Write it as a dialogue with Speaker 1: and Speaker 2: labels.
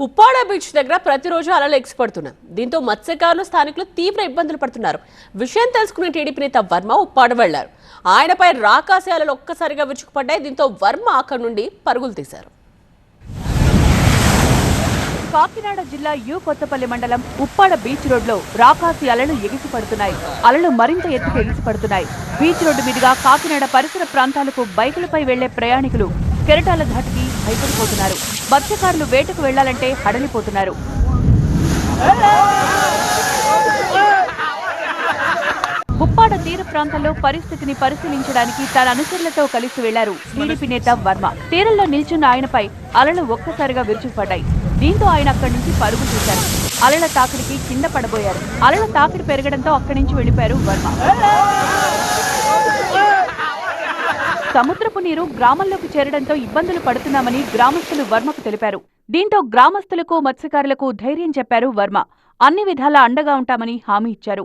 Speaker 1: Uppada beach దగ్గర ప్రతిరోజు అలలు ఎగిసిపడుతున్నాయి. దీంతో మత్స్యకారులు స్థానికులు తీవ్ర ఇబ్బందులు పడుతున్నారు. విషయం తెలుసుకున్న టీడీపీ నేత వర్మ ఉప్పాడ వెళ్ళారు ఆయనపై రాకాసి అలలు ఒక్కసారిగా విరుచుకుపడ్డాయి. దీంతో వర్మ అక్కడి నుండి పరుగులు తీశారు.
Speaker 2: కాకినాడ జిల్లా యు కొత్తపల్లి మండలం ఉప్పాడ బీచ్ రోడ్లో రాకాసి అలలు ఎగిసిపడుతున్నాయి. అలలు మరింత ఎత్తుకు ఎగిసిపడుతున్నాయి. బీచ్ రోడ్డు మీదుగా కాకినాడ పరిసర ప్రాంతాలకు బైకులపై వెళ్ళే ప్రయాణికులు కెరటాల ధాటికి భయపడిపోతున్నారు. మత్స్యకారులు వేటకు వెళ్ళాలంటే హడలిపోతున్నారు. ఉప్పాడ తీర ప్రాంతంలో పరిస్థితిని పరిశీలించడానికి తన అనుచరులతో కలిసి వెళ్ళారు టీడీపీ నేత వర్మ. తీరంలో నిల్చున్న ఆయనపై అలలు ఒక్కసారిగా విరుచుకుపడ్డాయి. దీంతో ఆయన అక్కడి నుంచి పరుగు తీశారు. అలల తాకిడికి కింద పడబోయారు. అలల తాకిడి పెరగడంతో అక్కడి నుంచి వెళ్ళిపోయారు వర్మ. సముద్రపు నీరు గ్రామంలోకి చేరడంతో ఇబ్బందులు పడుతున్నామని గ్రామస్తులు వర్మకు తెలిపారు. దీంతో గ్రామస్తులకు మత్స్యకారులకు ధైర్యం చెప్పారు వర్మ. అన్ని విధాలా అండగా ఉంటామని హామీ ఇచ్చారు.